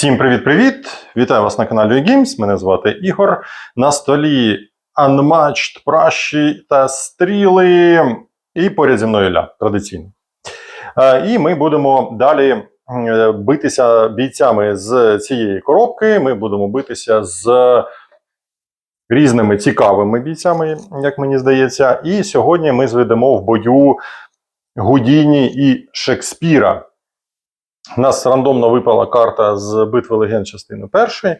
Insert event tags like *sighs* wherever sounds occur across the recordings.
Всім привіт-привіт! Вітаю вас на каналі Games. Мене звати Ігор. На столі Unmatched, пращі та стріли. І поряд зі мною Ілля, традиційно. Е, І ми будемо далі е, битися бійцями з цієї коробки. Ми будемо битися з різними цікавими бійцями, як мені здається. І сьогодні ми зведемо в бою Гудіні і Шекспіра. У нас рандомно випала карта з битви легенд частини першої.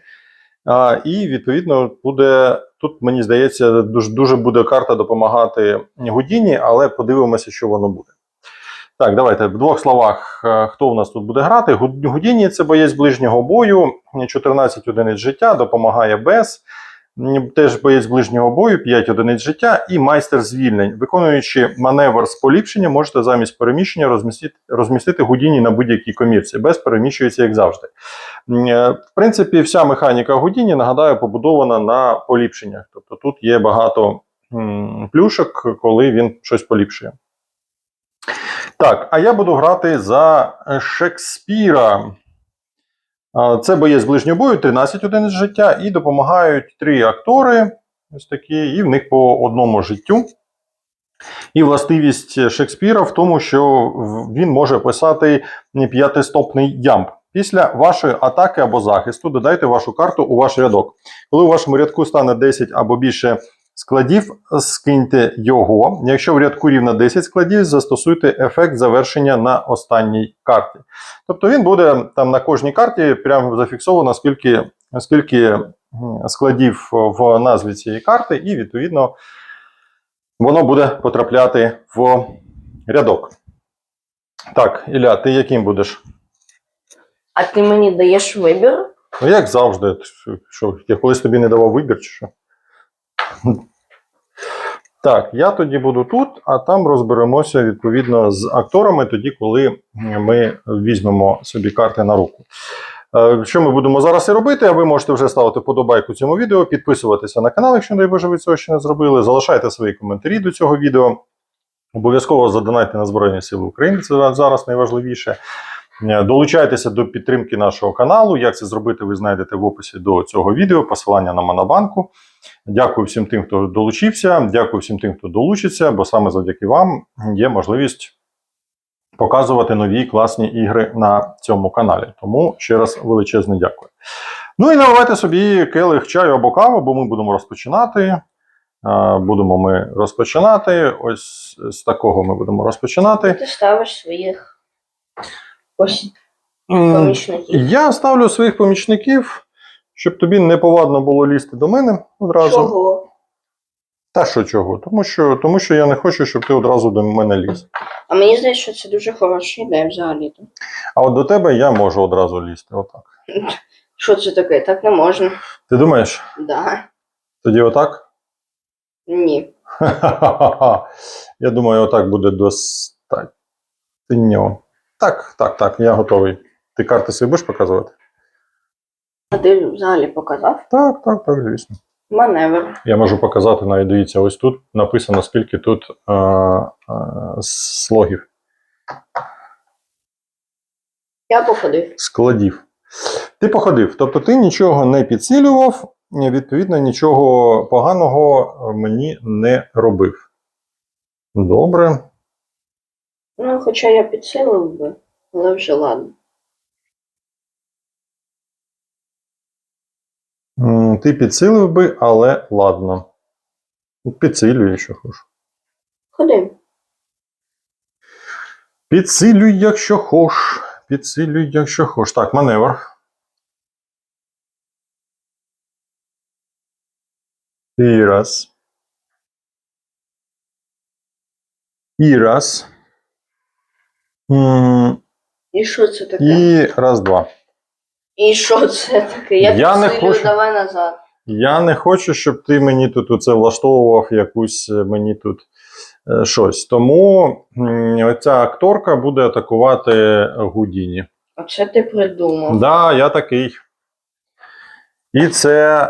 А, і, відповідно, буде тут, мені здається, дуже, дуже буде карта допомагати Гудіні, але подивимося, що воно буде. Так, давайте в двох словах, е, хто у нас тут буде грати. Гудіні це боєць ближнього бою, 14 одиниць життя, допомагає без. Теж боєць ближнього бою, 5 одиниць життя і майстер звільнень. Виконуючи маневр з поліпшення, можете замість переміщення розмістити, розмістити гудіні на будь-якій комірці. Без переміщується, як завжди. Е, В принципі, вся механіка гудіні, нагадаю, побудована на поліпшеннях. Тобто тут є багато плюшок, коли він щось поліпшує. Так, а я буду грати за Шекспіра. Це боєць ближнього бою, 13 одиниць життя, і допомагають три актори, ось такі, і в них по одному життю. І властивість Шекспіра в тому, що він може писати п'ятистопний ямб. Після вашої атаки або захисту додайте вашу карту у ваш рядок. Коли у вашому рядку стане 10 або більше складів, скиньте його. Якщо в рядку рівно 10 складів, застосуйте ефект завершення на останній карті. Тобто він буде там на кожній карті прямо зафіксовано, скільки, скільки складів в назві цієї карти, і відповідно воно буде потрапляти в рядок. Так, Ілля, ти яким будеш? А ти мені даєш вибір? Ну, як завжди, що я колись тобі не давав вибір, чи що? Так, я тоді буду тут, а там розберемося відповідно з акторами, тоді, коли ми візьмемо собі карти на руку. Е, Що ми будемо зараз і робити? А ви можете вже ставити подобайку цьому відео, підписуватися на канал, якщо, дай Боже, ви цього ще не зробили. Залишайте свої коментарі до цього відео. Обов'язково задонайте на Збройні Сили України, це зараз найважливіше. Е, Долучайтеся до підтримки нашого каналу. Як це зробити, ви знайдете в описі до цього відео, посилання на Монобанку. Дякую всім тим, хто долучився. Дякую всім тим, хто долучиться, бо саме завдяки вам є можливість показувати нові класні ігри на цьому каналі. Тому ще раз величезне дякую. Ну і наливайте собі келих чаю або каву, бо ми будемо розпочинати. Будемо ми розпочинати. Ось з такого ми будемо розпочинати. Ти ставиш своїх ось помічників. Я ставлю своїх помічників, щоб тобі не повадно було лізти до мене одразу. Чого? Та що чого? Тому що, тому що я не хочу, щоб ти одразу до мене ліз. А мені здається, що це дуже хороша ідея взагалі. А от до тебе я можу одразу лізти. Отак. *laughs* Що це таке? Так не можна. Ти думаєш, Да. тоді отак? Ні. *laughs* Я думаю, отак буде достатньо. Так, так, так, я готовий. Ти карти свої будеш показувати? А ти взагалі показав? Так, так, так, звісно. Маневр. Я можу показати навіть дивіться, ось тут написано, скільки тут е, е, слогів, Я походив. складів. Ти походив, тобто ти нічого не підсилював, відповідно, нічого поганого мені не робив. Добре. Ну, хоча я підсилив би, але вже ладно. М, Ти підсилив би, але ладно. Підсилюй, якщо хочеш. Ходи. Підсилюй, якщо хош. Підсилюй, якщо хош. Так, маневр. І раз. І раз. І що це таке? І раз, два. І що це таке? Я, Я не хочу. давай назад. Я не хочу, щоб ти мені тут оце влаштовував якусь е, мені тут е, щось. Тому м, оця акторка буде атакувати Гудіні. Оце ти придумав. Да, я такий. І це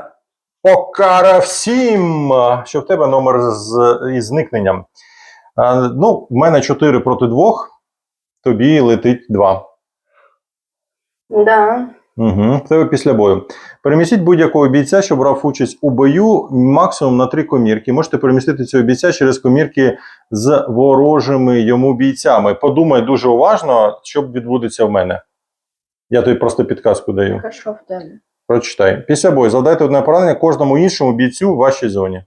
покара всім, що в тебе номер з із зникненням. А, ну, в мене 4 проти 2, тобі летить 2. Да. Угу. Тебе після бою. Перемістіть будь-якого бійця, що брав участь у бою, максимум на три комірки. Можете перемістити цього бійця через комірки з ворожими йому бійцями. Подумай дуже уважно, що відбудеться в мене. Я тобі просто підказку даю. Тебе? Прочитай. Після бою завдайте одне поранення кожному іншому бійцю в вашій зоні.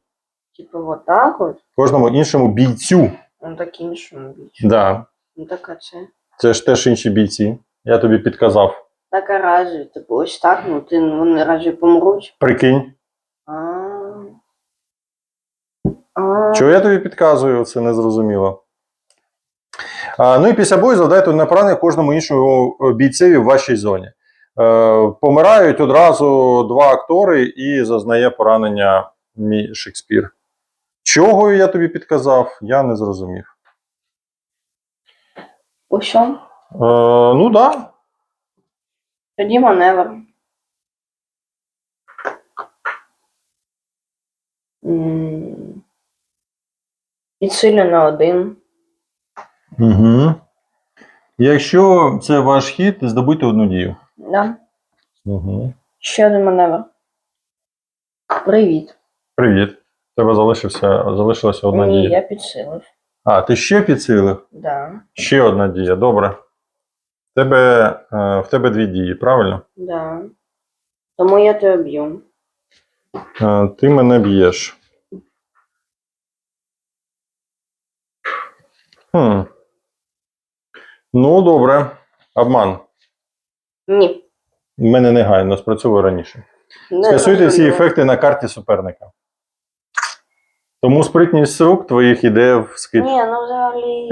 Типу, вот так от? Кожному іншому бійцю. Ну так іншому біч. Да. Ну так а це. Це ж теж інші бійці. Я тобі підказав. Так а разве? Типу, ось так, ну ти ну, вони разве помруть? Прикинь. А. А. Чого я тобі підказую, це незрозуміло. А, ну і після бою завдайте одне поранення кожному іншому е, бійцеві в вашій зоні. Е, помирають одразу два актори і зазнає поранення мій Шекспір. Чого я тобі підказав, я не зрозумів. Ось он. Е, ну так. Да. Тоді маневр. М. Підсилено один. Угу. Якщо це ваш хід, здобудьте одну дію. Да. Угу. Ще один маневр. Привіт. Привіт. У тебе залишився, залишилася одна Ні, дія. я підсилив. А, ти ще підсилив? Да. Ще одна дія, добре. Тебе, е, в тебе дві дії, правильно? Да. Тому я тебе б'ю. Е, ти мене б'єш. Хм. Ну, добре. Обман. Ні. У мене негайно спрацьовує раніше. Не Скасуйте всі зрозуміло. ефекти на карті суперника. Тому спритність рук твоїх іде в скид. Ні, ну взагалі.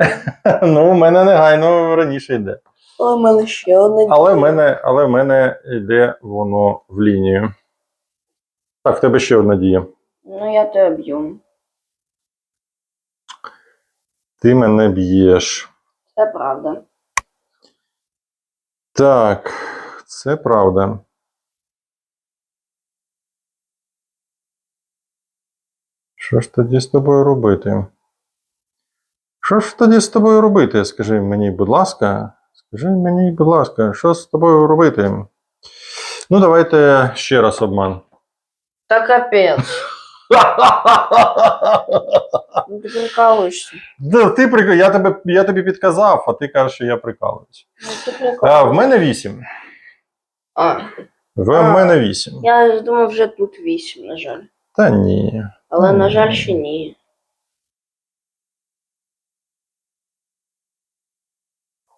*laughs* Ну, у мене негайно раніше йде. Але в мене ще одна Але в мене, але в мене йде воно в лінію. Так, в тебе ще одна дія. Ну я тебе б'ю. Ти мене б'єш. Це правда. Так, це правда. Що ж тоді з тобою робити? Що ж тоді з тобою робити? Скажи мені, будь ласка. Скажи мені, будь ласка, що з тобою робити? Ну, давайте ще раз обман. Та капець. Ну ти прикалуєшся. Да, ти прик... я, тебе, я тобі підказав, а ти кажеш, що я прикалуюсь. Ну ти А, в прикалуєшся. мене 8. А, В А. мене 8. я думав, вже тут вісім, на жаль. Та ні. Але, на жаль, ще ні.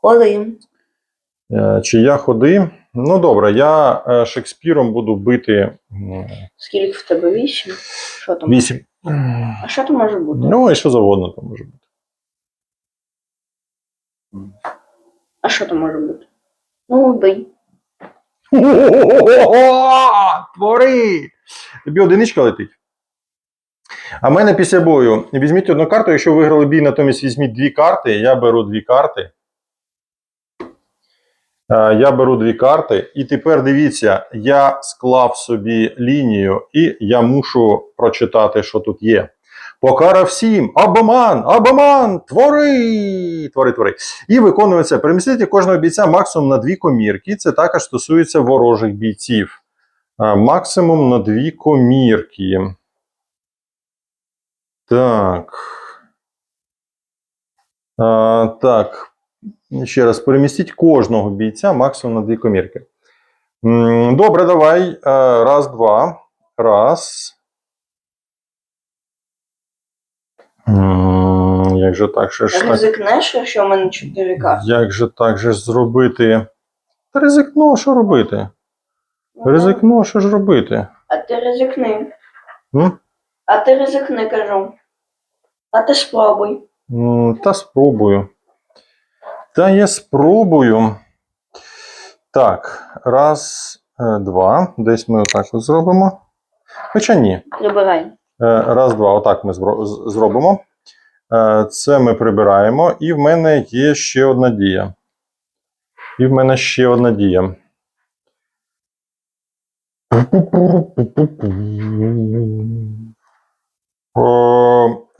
Ходим. Е, Чи я ходи? Ну добре, я е, Шекспіром буду бити Скільки в тебе вісім? Що там? 8. А що там може бути? Ну, і що завгодно там може бути. А що там може бути? Ну, бий. Твори! Тобі одиничка летить. А в мене після бою. Візьміть одну карту, якщо виграли бій, натомість візьміть дві карти. Я беру дві карти. Е, Я беру дві карти. І тепер дивіться, я склав собі лінію, і я мушу прочитати, що тут є. Покара всім! Обман! Обман! Твори! Твори, твори. І виконується. Перемістити кожного бійця максимум на дві комірки. Це також стосується ворожих бійців. Максимум на дві комірки. Так. А, так. Ще раз, перемістіть кожного бійця максимум на дві комірки. Добре, давай. Раз, два. Раз. Як же так? Що ж? Ризикнеш, якщо в мене чотири карти? Як же так же ж зробити? Та ризикну, що робити? Ну, Ризикну, що ж робити? А ти ризикни. М? А ти ризикни, кажу. А ти спробуй. Та спробую. Та я спробую. Так, раз, е, два. Десь ми отак от зробимо. Хоча ні. Прибирай. Е, Раз, два. Отак ми зробимо. Е, Це ми прибираємо. І в мене є ще одна дія. І в мене ще одна дія.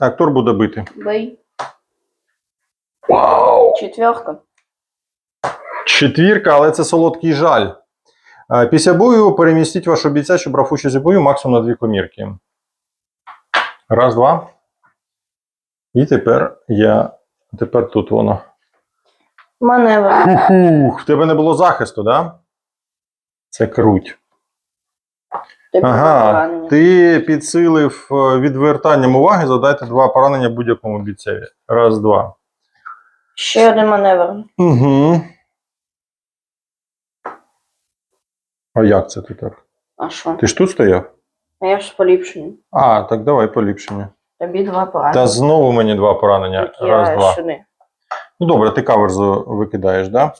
Актор буде бити. Бий. Вау! Четверка. Четвірка, але це солодкий жаль. Е, Після бою перемістіть вашого бійця, що брав участь у бою, максимум на дві комірки. Раз, два. І тепер я. Тепер тут воно. Маневр. Ух, в тебе не було захисту, так? Да? Це круть. Ага, поранення. ти підсилив е, відвертанням уваги, задайте два поранення будь-якому бійцеві. Раз, два. Ще один маневр. Угу. А як це ти так? А що? Ти ж тут стояв? А я ж з поліпшенням. А, так давай поліпшення. Тобі два поранення. Та знову мені два поранення. Так Раз, я два. сюди. Ну добре, ти каверзу викидаєш, так? Да?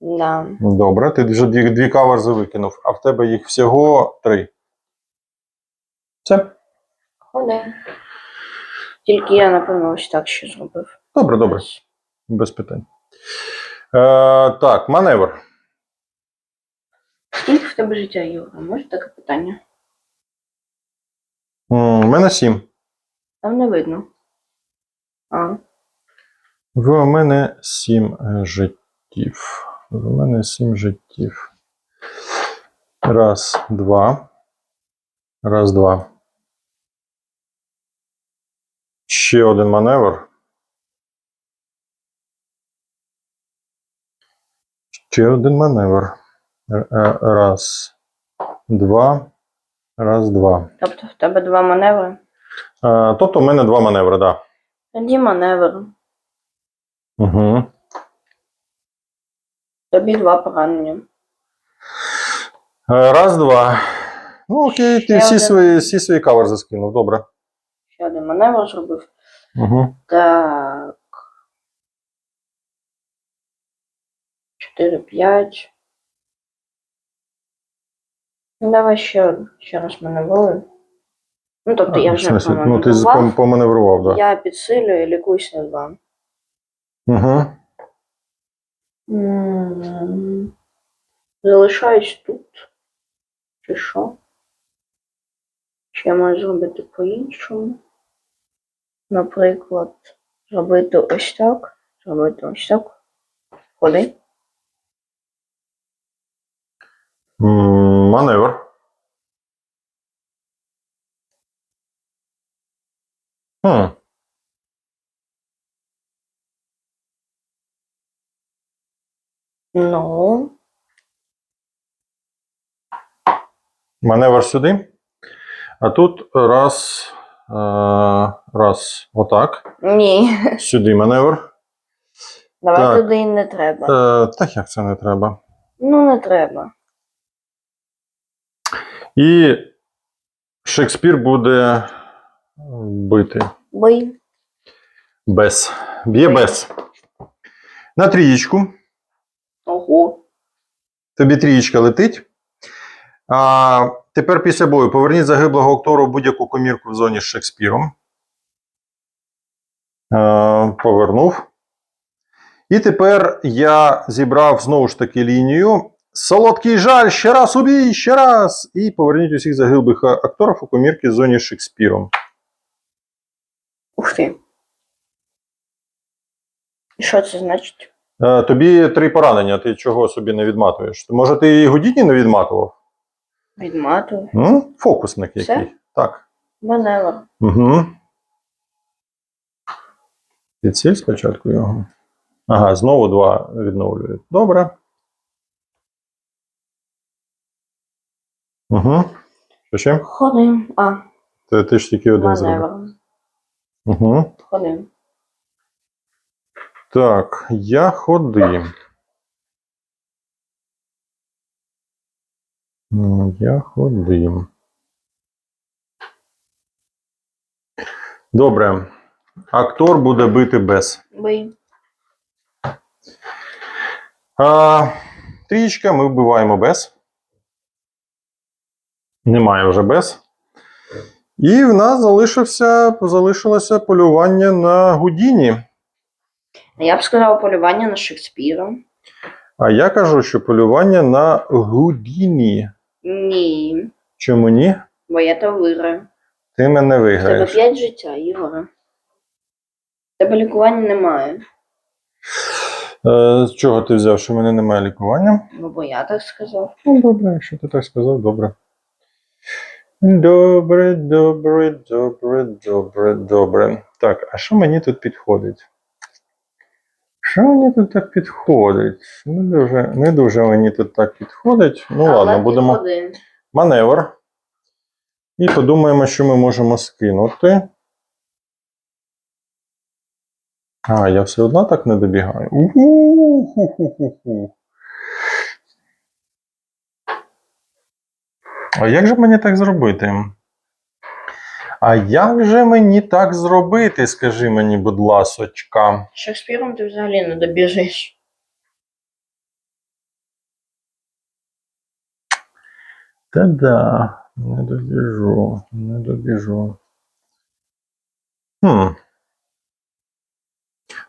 Да. Добре, ти вже дві, дві каверзи викинув, а в тебе їх всього три. Це? Ходи. Тільки я, напевно, ось так ще зробив. Добре, добре, без питань. Е, так, маневр. Скільки в тебе життя, Юра? Може таке питання? У мене сім. Там не видно. А, В мене сім е, життів. В мене сім життів. Раз, два. Раз, два. Ще один маневр. Ще один маневр. Е, Раз, два. Раз, два. тобто в тебе два маневри? Е, Тобто в мене два маневри, так. Тоді маневр. Угу. Тобі два поранення. Е, Раз, два. Ну, окей, ти всі один. свої, всі свої каверзи скинув, добре. Ще один маневр зробив. Угу. Так. 4, 5. Ну, давай ще, ще раз маневрую. Ну, тобто я вже ну, ти поманеврував. поманеврував, так. Да. Я підсилюю і лікуюсь на 2. Угу. М, Залишаюсь тут. Чи що? Чи я можу зробити по-іншому? Наприклад, зробити ось так, зробити ось так. Ходи. Маневр. Хм. Ну, Маневр сюди. А тут раз. е, раз. Отак. ні. Сюди маневр. Давай Так. туди не треба. Е, так як це не треба. Ну, не треба. І Шекспір буде бити. Бий. Без. Б'є без. На трієчку. Ого. Тобі трієчка летить. А, тепер після бою поверніть загиблого актору в будь-яку комірку в зоні з Шекспіром. Е, повернув. І тепер я зібрав знову ж таки лінію. Солодкий жаль, ще раз убій, ще раз. І поверніть усіх загиблих акторів у комірки в зоні з Шекспіром. Ух ти. І що це значить? Е, тобі три поранення, ти чого собі не відматуєш? Може, ти і Гудіні не відматував? Відматую. М? Фокусник Все? який. Так. Маневр. Угу. Підсіль спочатку його. Ага, знову два відновлюють. Добре. Угу. Що ще? Ходи. А, Ти, ти ж тільки один зробив. маневр. Угу. Ходи. Так, я ходив. М, Я ходив. Добре. Актор буде бити без. Бий. А, трієчка ми вбиваємо без. Немає вже без. І в нас залишився, залишилося полювання на Гудіні. Я б сказав полювання на Шекспіра. А я кажу, що полювання на Гудіні. Ні. Чому ні? Бо я то виграю. Ти мене В тебе виграєш. 5 життя, Ігоре. Тебе лікування немає. Е, з чого ти взяв, що в мене немає лікування? Ну, бо я так сказав. Ну, добре, якщо ти так сказав, добре. Добре, добре, добре, добре, добре. Так, а що мені тут підходить? Що мені тут так підходить? Не дуже, не дуже мені тут так підходить. Ну Але ладно, будемо підходи. маневр. І подумаємо, що ми можемо скинути. А, я все одно так не добігаю. У-ху-ху-ху-ху. А як же мені так зробити? А як же мені так зробити, скажи мені, будь ласочка. Шекспіром ти взагалі не добіжиш. Та-да, не добіжу, не добіжу. Хм.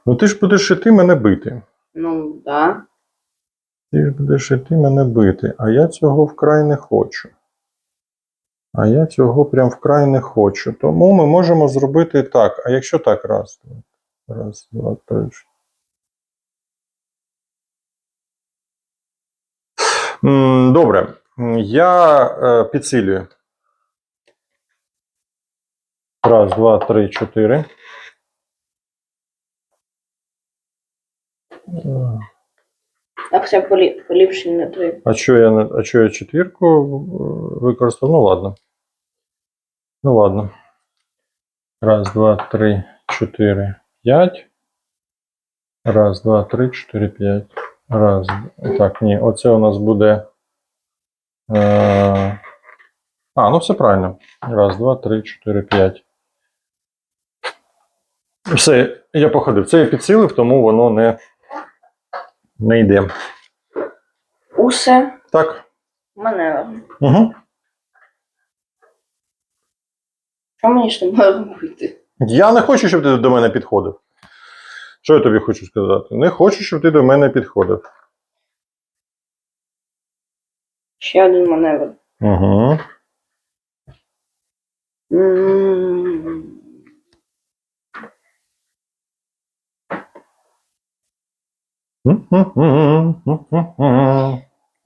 Ну ти ж будеш іти мене бити. Ну, да. Ти ж будеш іти мене бити, а я цього вкрай не хочу. А я цього прям вкрай не хочу. Тому ми можемо зробити так. А якщо так, раз, два, раз, два, три. Добре. Я е, підсилюю. Раз, два, три, чотири. Е, Так це поліпшення на три. А що я, а що я четвірку е, використав? Ну ладно. Ну ладно. Раз, два, три, чотири, п'ять. Раз, два, три, чотири, п'ять. Раз. Так, ні, оце у нас буде. Е... А, ну все правильно. Раз, два, три, чотири, п'ять. Все, я походив. Це я підсилив, тому воно не, не йде. Усе Так. маневр. Угу. Що мені з тобою робити? Я не хочу, щоб ти до мене підходив. Що я тобі хочу сказати? Не хочу, щоб ти до мене підходив. Ще один маневр. Угу. М,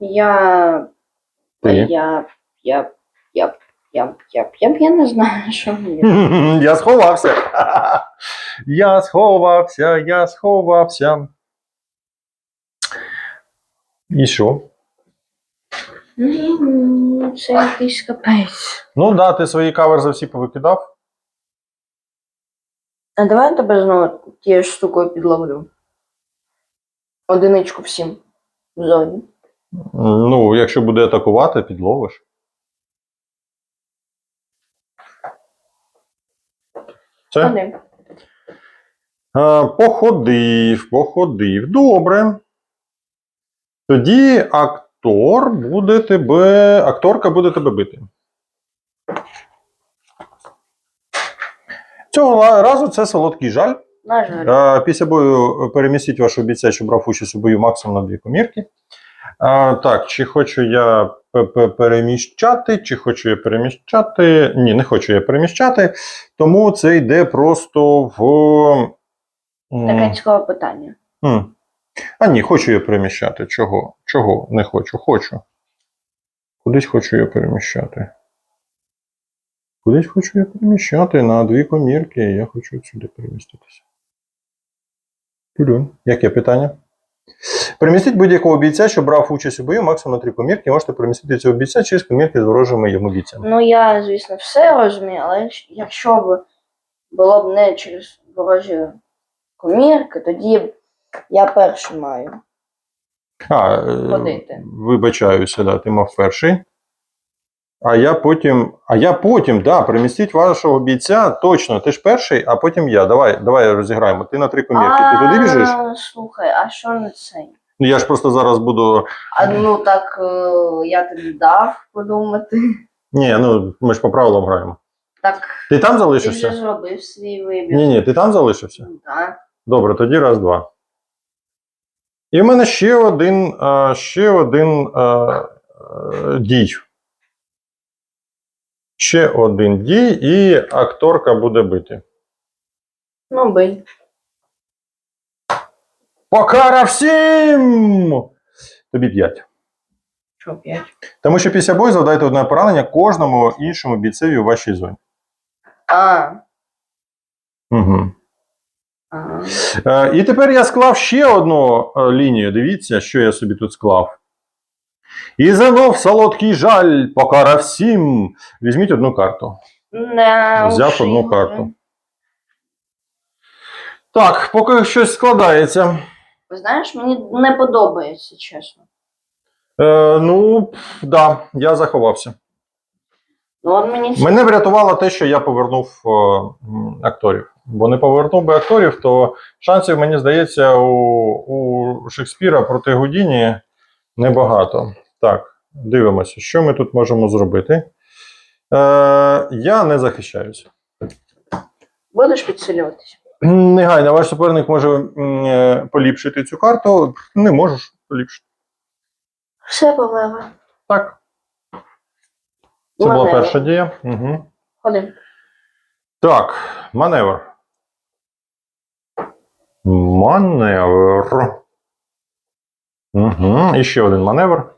Я. Ти? Я. Я. Я. Я. Я. Я. Я не знаю, *laughs* що мені. *laughs* Я сховався. *laughs* Я сховався, я сховався. І що? Це якийсь капець. Ну да, ти свої кавер за всі повикидав. А давай я тебе знову тією ж штукою підловлю. Одиничку всім в зоні. Ну, якщо буде атакувати, підловиш. Все? Один. Походив, походив. Добре. Тоді актор буде тебе. Акторка буде тебе бити. Цього ла- разу це солодкий жаль. На жаль. Після бою перемістіть вашого бійця, що брав участь у бою максимум на дві комірки. А, так, чи хочу я переміщати, чи хочу я переміщати? Ні, не хочу я переміщати. Тому це йде просто в. Таке цікаве питання. А ні, хочу я переміщати. Чого? Чого не хочу? Хочу. Кудись хочу я переміщати. Кудись хочу я переміщати на дві комірки, я хочу сюди переміститися. Тюлюнь. Яке питання? Перемістіть будь-якого бійця, що брав участь у бою, максимум на три комірки, можете перемістити цього бійця через комірки з ворожими йому бійцями. Ну, я, звісно, все розумію, але якщо- якщо б було б не через ворожі комірки, тоді я перший маю. А, е, Ходити. вибачаюся, да, ти мав перший. А я потім, а я потім, да, перемістіть вашого бійця, точно, ти ж перший, а потім я. Давай, давай розіграємо. Ти на три комірки. Ти туди біжиш? А, Слухай, а що не цей? Ну я ж просто зараз буду. А ну так е, я тобі дав подумати. Ні, ну ми ж по правилам граємо. Так, Ти там ти вже зробив свій вибір. Ні, ні, ти там залишився? Так. Добре, тоді раз, два. І в мене ще один, а, ще один а, дій. Ще один дій, і акторка буде бити. Ну, бий. Покара всім! Тобі 5. Що, п'ять? Тому що після бою завдайте одне поранення кожному іншому бійцеві у вашій зоні. А. Угу. а. Е, і тепер я склав ще одну е, лінію. Дивіться, що я собі тут склав. І знов солодкий жаль, покара всім. Візьміть одну карту. Не, Взяв уші одну карту. Так, поки щось складається. Знаєш, мені не подобається, чесно. Е, ну, да, я заховався. Ну, от мені Мене врятувало те, що я повернув е, акторів. Бо не повернув би акторів, то шансів, мені здається, у, у Шекспіра проти Гудіні небагато. Так, дивимося, що ми тут можемо зробити. Е, я не захищаюся. будеш підсилюватися. Негайно, ваш суперник може е, поліпшити цю карту. Не можеш поліпшити. Все, помила. Так. Це була перша дія. Угу. Ходи. Так, маневр. Маневр. Угу. І ще один маневр.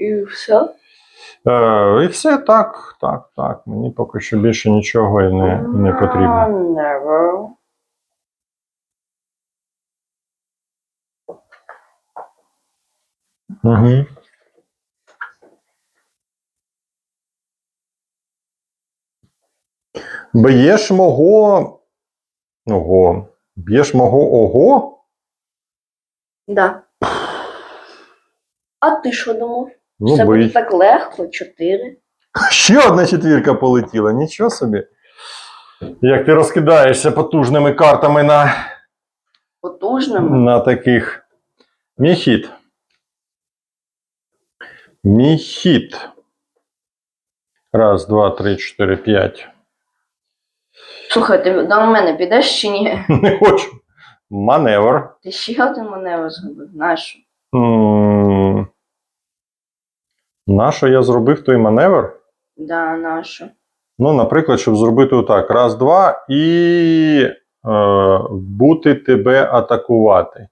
І все. Е, і все так, так, так. Мені поки що більше нічого і не, не потрібно. Never. Угу. Б'єш мого. Ого. Б'єш мого ого? Да. А ти що думав? Ну, Це буде бий. так легко, чотири. *laughs* Ще одна четвірка полетіла, нічого собі. Як ти розкидаєшся потужними картами на, Потужними. на таких. Мій хід. Мій хід. Раз, два, три, чотири, п'ять. Слухай, ти до мене підеш чи ні? *laughs* Не хочу. Маневр. Ти ще один маневр зробив, нашу. М, На що я зробив той маневр? Да, нашу. Ну, наприклад, щоб зробити отак: раз, два, і е, бути тебе атакувати.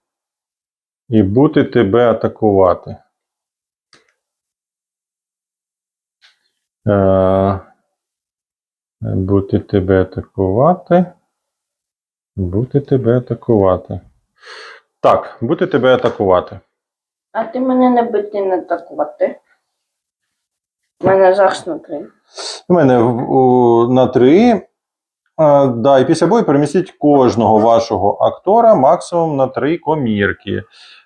І бути тебе атакувати. Е, бути тебе атакувати. Бути тебе атакувати. Так, бути тебе атакувати. А ти мене не бити не атакувати. У мене зараз на три. У мене у- на три. А, да, і після бою перемістіть кожного вашого актора максимум на три комірки.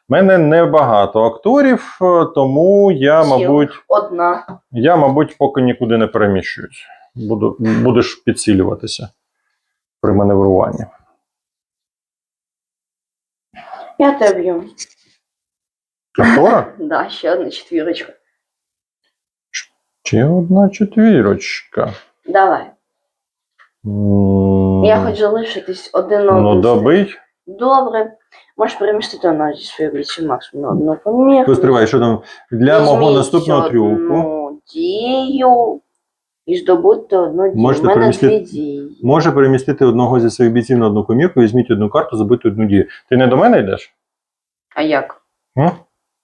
У мене небагато акторів, е, тому я, мабуть, Одна. я, мабуть, поки нікуди не переміщуюсь. Буду, будеш підсилюватися при маневруванні. Я тебе б'ю. Актора? *laughs* Да, ще одна четвірочка. Чи одна четвірочка? Давай. М, Я хочу залишитись один на Ну, один. добий. Добре. Можеш перемістити одну зі своїх бійців максимум на одну помірку. Постривай, що там для мого Візьміть наступного трюку. одну дію і здобути одну дію. Можете У мене перемістити- дві дії. Може перемістити одного зі своїх бійців на одну комірку, візьміть одну карту, забити одну дію. Ти не до мене йдеш? А як? М?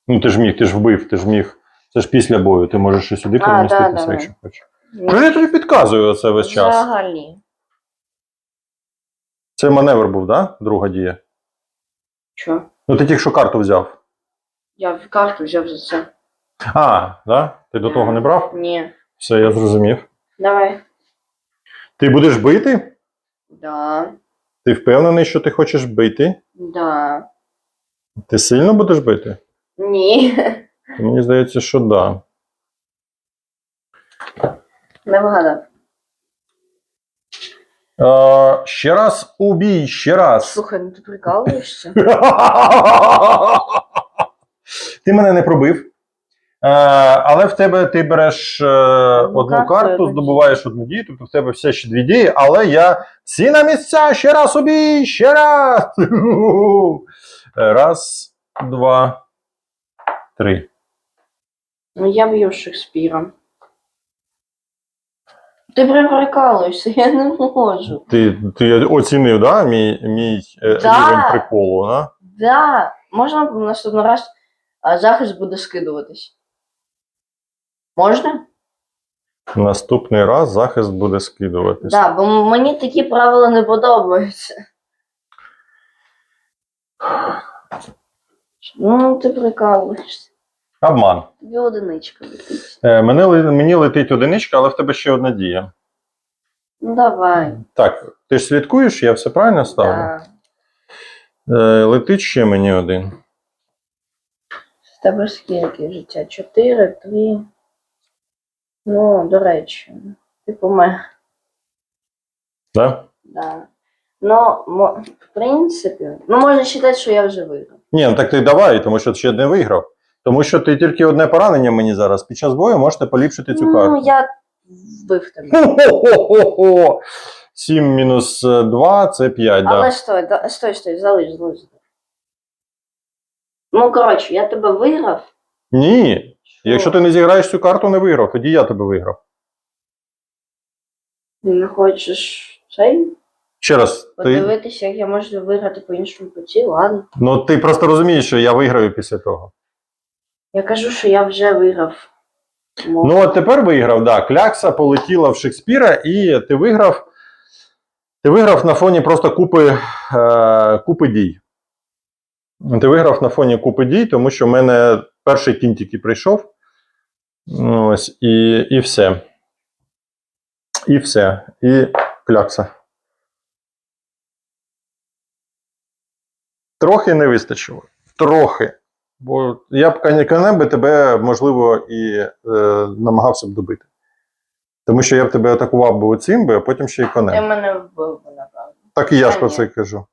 Ну ти ж міг, ти ж вбив, ти ж міг. Це ж після бою, ти можеш і сюди А, переміститися, да, да, якщо хочеш. Що я тобі підказую оце весь час? Взагалі. Це маневр був, да? Друга дія. Що? Ну ти тільки що карту взяв. Я в карту взяв за це. А, да? Ти до того не брав? Ні. Все, я зрозумів. Давай. Ти будеш бити? Да. Ти впевнений, що ти хочеш бити? Да. Ти сильно будеш бити? Ні. *laughs* Мені здається, що да. Не вгадав. Е, ще раз убій, ще раз. Слухай, ну ти прикалуєшся? *laughs* Ти мене не пробив. Е, але в тебе ти береш е, Одну одну карту, здобуваєш одну дію, тобто в тебе все ще дві дії, але я всі на місця, ще раз убій, ще раз. *laughs* Раз, два, три. Ну я б'ю Шекспіра. Ти прикалуєшся, я не можу. Ти, ти оцінив, да, мій, мій е, Да. рівень приколу, да? Да, можна в наступний раз а, захист буде скидуватись. Можна? Наступний раз захист буде скидуватись. Да, бо мені такі правила не подобаються. *sighs* Ну, ти прикалуєшся. Обман. Тобі одиничка летить. Е, мене, мені летить одиничка, але в тебе ще одна дія. Ну давай. Так, ти ж слідкуєш, я все правильно ставлю? Да. Е, летить ще мені один. В тебе скільки життя? Чотири, три. Ну, до речі, ти помер. Да? Да. Ну, мо- в принципі, ну можна вважати, що я вже виграв. Ні, ну так ти давай, тому що ще не виграв. Тому що ти тільки одне поранення мені зараз. Під час бою можете поліпшити цю карту. Ну, я вбив тебе. Хо-хо-хо-хо! 7 мінус 2 це 5, Але да. стой, да, стой, стой, залиш, залиш. Ну, коротше, я тебе виграв. Ні. Якщо ти не зіграєш цю карту, не виграв, тоді я тебе виграв. Ти не хочеш цей? Ще раз, ти, Подивитися, як я можу виграти по іншому путі, ладно. ну, ти просто розумієш, що я виграю після того. Я кажу, що я вже виграв. Ну, от тепер виграв, да. Клякса полетіла в Шекспіра, і ти виграв. Ти виграв на фоні просто купи, е, купи дій. Ти виграв на фоні купи дій, тому що в мене перший кінь тільки прийшов. Ось, і, і все. І все. І клякса. Трохи не вистачило. Трохи. Бо я б конем би тебе, можливо, і е, намагався б добити. Тому що я б тебе атакував би оцим би, а потім ще й Ти мене вбив би, напевно. Так і я ж про це кажу.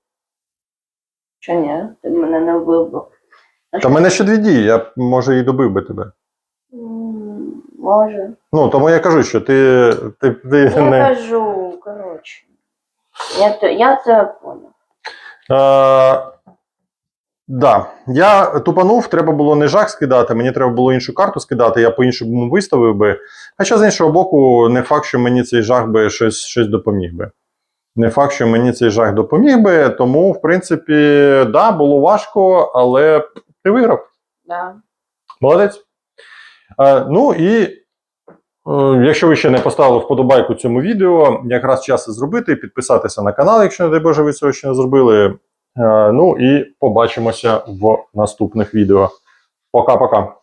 Чи ні? Ти мене не вбив би. А Та що? мене ще дві дії, я б, може і добив би тебе. М, Може. Ну, тому я кажу, що ти, ти, ти Я не. кажу, коротше. Я, я це понял. Да. Я тупанув, треба було не жах скидати, мені треба було іншу карту скидати, я по-іншому виставив би. Хоча, з іншого боку, не факт, що мені цей жах би щось, щось допоміг би. Не факт, що мені цей жах допоміг би, тому, в принципі, да, було важко, але ти виграв. Да. Молодець. Е, ну і е, якщо ви ще не поставили вподобайку цьому відео, якраз час зробити, підписатися на канал, якщо, не дай Боже, ви цього ще не зробили. Е, ну і побачимося в наступних відео. Пока-пока.